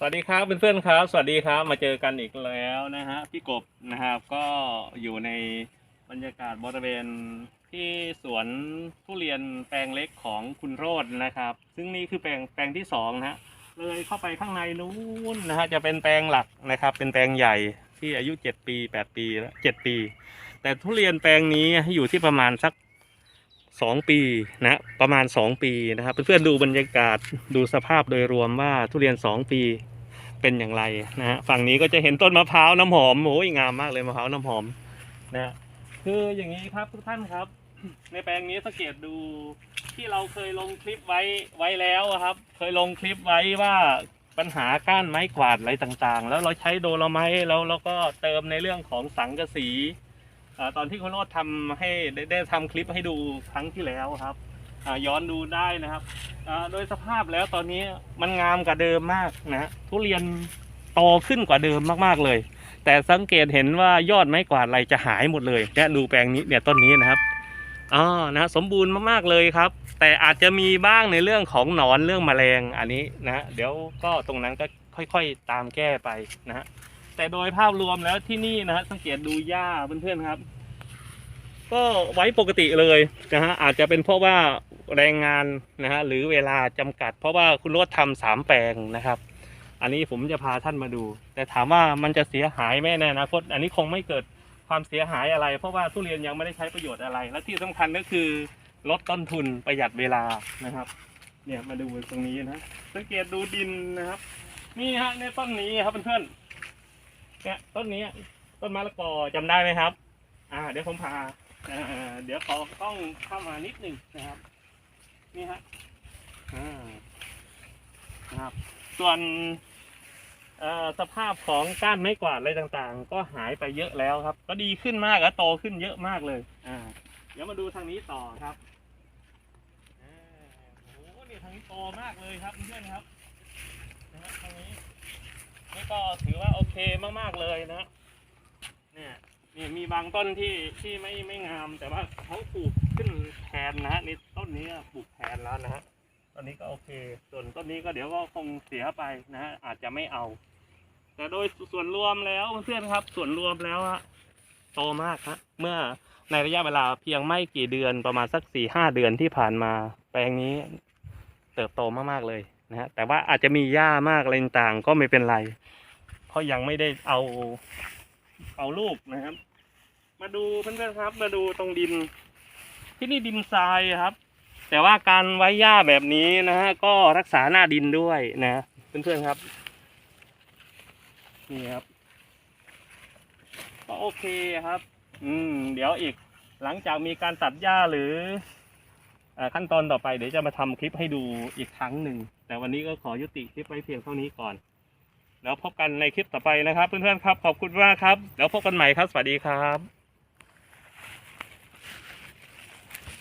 สวัสดีครับเพื่อนๆครับ สวัสดีครับมาเจอกันอีกแล้วนะฮะพี่กบนะครับก็อยู่ในบรรยากาศบริเวณที่สวนทุเรียนแปลงเล็กของคุณโรจน์นะครับ ซึ่งนี่คือแปลงแปลงที่สองนะฮะเลยเข้าไปข้างในนู้นนะฮะจะเป็นแปลงหลักนะครับ เป็นแปลงใหญ่ที่อายุเจ็ดปีแปดปีแล้วเจ็ดปี แต่ทุเรียนแปลงนี้อยู่ที่ประมาณสัก สองปีนะประมาณสองปีนะครับเพื่อนๆดูบรรยากาศดูสภาพโดยรวมว่าทุเรียนสองปีเป็นอย่างไรนะฮะฝั่งนี้ก็จะเห็นต้นมะพร้าวน้ำหอมโอ้ยงามมากเลยมะพร้าวน้ำหอมนะฮะคืออย่างนี้ครับทุกท่านครับ ในแปลงนี้สังเกตดูที่เราเคยลงคลิปไว้ไว้แล้วครับ เคยลงคลิปไว้ว่าปัญหาก้านไม้กวาดอะไรต่างๆ แล้วเราใช้โดโลไมต์แล้วเราก็เติมในเรื่องของสังกะสี ตอนที่คุณโรดทำให้ได้ทำคลิปให้ดูครั้งที่แล้วครับย้อนดูได้นะครับโดยสภาพแล้วตอนนี้มันงามกว่าเดิมมากนะทุเรียนโตขึ้นกว่าเดิมมากๆเลย แต่สังเกตเห็นว่ายอดไม้กวาดอะไรจะหายหมดเลยเนี่ยดูแปลงนี้เนี่ยต้นนี้นะครับอ๋อนะสมบูรณ์มากๆเลยครับ แต่อาจจะมีบ้างในเรื่องของหนอนเรื่องแมลงอันนี้นะ เดี๋ยวก็ตรงนั้นก็ค่อยๆตามแก้ไปนะฮะ แต่โดยภาพรวมแล้วที่นี่นะฮะสังเกตดูหญ้าเพื่อนๆครับ ก็ไว้ปกติเลยนะฮะอาจจะเป็นเพราะว่าแรงงานนะฮะหรือเวลาจำกัด เพราะว่าคุณรถทำสามแปลงนะครับ อันนี้ผมจะพาท่านมาดู แต่ถามว่ามันจะเสียหายไหมในอนาคตอันนี้คงไม่เกิดความเสียหายอะไร เพราะว่าทุเรียนยังไม่ได้ใช้ประโยชน์อะไร และที่สำคัญก็คือลดต้นทุนประหยัดเวลานะครับ เนี่ยมาดูตรงนี้นะสังเกตดูดินนะครับ นี่ฮะในต้นนี้ครับเพื่อนๆ เนี่ยต้นนี้ต้นมะละกอจำได้ไหมครับ อ่า เดี๋ยวผมพาเดี๋ยวขอต้องเข้ามานิดหนึ่งนะครับ นี่ฮะอ่านะครับ ส่วนสภาพของก้านไม้กวาดอะไรต่างๆ ก็หายไปเยอะแล้วครับ ก็ดีขึ้นมากและโตขึ้นเยอะมากเลย อ่า เดี๋ยวมาดูทางนี้ต่อครับโอ้โหนี่ทางนี้โตมากเลยครับเพื่อนครับนะฮะทางนี้นี่ก็ถือว่าโอเมากๆเลยนะเนี่ยนี่มีบางต้นที่ที่ไม่ไม่งาม แต่ว่าเขาปลูกขึ้นแทนนะฮะในต้นนี้ปลูกแทนแล้วนะฮะต้นนี้ก็โอเค ส่วนต้นนี้ก็เดี๋ยวก็คงเสียไปนะฮะอาจจะไม่เอา แต่โดยส่วนรวมแล้วเพื่อนครับ ส่วนรวมแล้วอะโตมากครับเมื่อในระยะเวลาเพียงไม่กี่เดือนประมาณสักสี่ห้าเดือนที่ผ่านมา แปลงนี้เติบโตมากๆเลยนะฮะแต่ว่าอาจจะมีหญ้ามากอะไรต่างก็ไม่เป็นไร เพราะยังไม่ได้เอาเอาลูกนะครับ มาดูเพื่อนๆครับ มาดูตรงดิน ที่นี่ดินทรายครับ แต่ว่าการไว้หญ้าแบบนี้นะฮะก็รักษาหน้าดินด้วยนะเพื่อนๆครับ นี่ครับก็โอเคครับ อืม เดี๋ยวอีกหลังจากมีการตัดหญ้าหรืออขั้นตอนต่อไปเดี๋ยวจะมาทำคลิปให้ดูอีกครั้งหนึ่ง แต่วันนี้ก็ขอยุติคลิปไว้เพียงเท่านี้ก่อน แล้วพบกันในคลิปต่อไปนะครับ เพื่อนๆครับ ขอบคุณมากครับ แล้วพบกันใหม่ครับ สวัสดีครับ